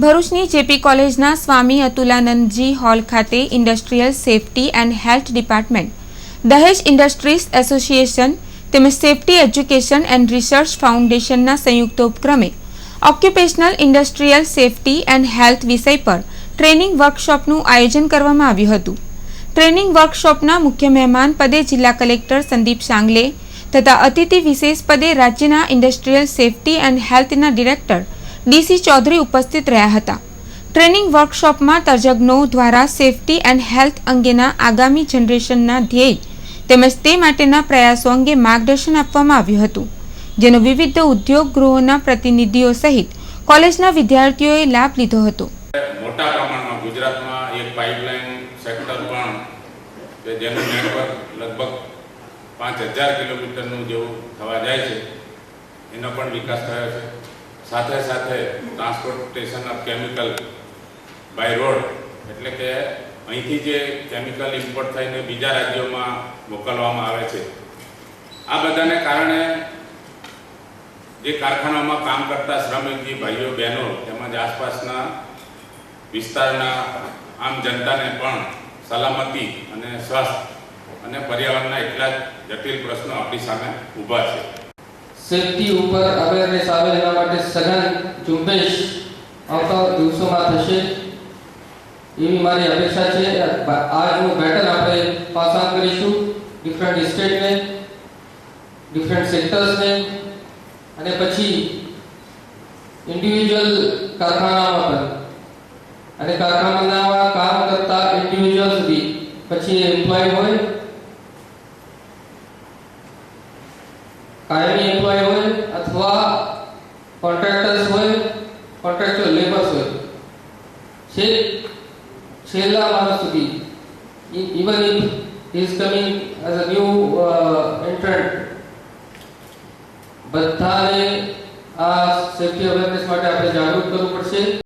ભરૂચની જેપી કોલેજના સ્વામી અતુલાનંદજી હોલ ખાતે industrial safety and health department, Dahej industries association તેમજ સેફટી એજ્યુકેશન એન્ડ રિસર્ચ ફાઉન્ડેશનના સંયુક્ત ઉપક્રમે occupational industrial safety and health વિષય પર ટ્રેનિંગ વર્કશોપનું આયોજન કરવામાં આવ્યું હતું. ટ્રેનિંગ વર્કશોપના મુખ્ય મહેમાન પદે જિલ્લા કલેક્ટર સંદીપ સાંગલે તથા અતિથિ વિશેષ પદે રાજ્યના ઇન્ડસ્ટ્રીયલ સેફટી એન્ડ હેલ્થના ડિરેક્ટર ડીસી ચૌધરી ઉપસ્થિત રહ્યા હતા. ટ્રેનિંગ વર્કશોપમાં તજજ્ઞો દ્વારા સેફટી એન્ડ હેલ્થ અંગેના આગામી જનરેશનના ધ્યેય તેમજ તે માટેના પ્રયાસો અંગે માર્ગદર્શન આપવામાં આવ્યું હતું, જેનો વિવિધ ઉદ્યોગ ગૃહોના પ્રતિનિધિઓ સહિત કોલેજના વિદ્યાર્થીઓએ લાભ લીધો હતો. મોટા પ્રમાણમાં ગુજરાતમાં એક પાઇપલાઇન સેક્ટર પણ કે જેનું નેટવર્ક લગભગ પાંચ હજાર કિલોમીટરનું જેવું થવા જાય છે, એનો પણ વિકાસ થયો છે. સાથે સાથે transportation of chemical by road એટલે કે અહીંથી જે કેમિકલ ઇમ્પોર્ટ થઈને બીજા રાજ્યોમાં મોકલવામાં આવે છે. આ બધાને કારણે જે કારખાનામાં કામ કરતા શ્રમિકજી ભાઈઓ, બહેનો તેમજ આસપાસના વિસ્તારના આમ જનતાને પણ સલામતી અને સ્વાસ્થ્ય અને પર્યાવરણના એટલા જટિલ પ્રશ્નો આપણી સામે ઊભા છે. સેફટી ઉપર અવેરનેસ આવે એના માટે સઘન ઝુંબેશ આવતા દિવસોમાં થશે. એવી મારી અપેક્ષા છે. આજનું બેટલ આપણે પાસ કરીશું. ડિફરન્ટ સ્ટેટને ડિફરન્ટ સેક્ટર્સને અને પછી ઇન્ડિવિજ્યુઅલ કારખાનામાં પણ. અને કારખાનામાં કામ કરતા ઇન્ડિવિજ્યુઅલ સુધી પછી એમ્પ્લોય હોય કાયમી એમ્પ્લોય હોય અથવા કોન્ટ્રાક્ટર્સ હોય કોન્ટ્રાક્ચ્યુઅલ લેબર્સ હોય છે છેલ્લા માણસ સુધી even if he is coming as a new uh, entrant બધાને આ સેફ્ટી અવેરનેસ માટે આપણે જાગૃત કરવું પડશે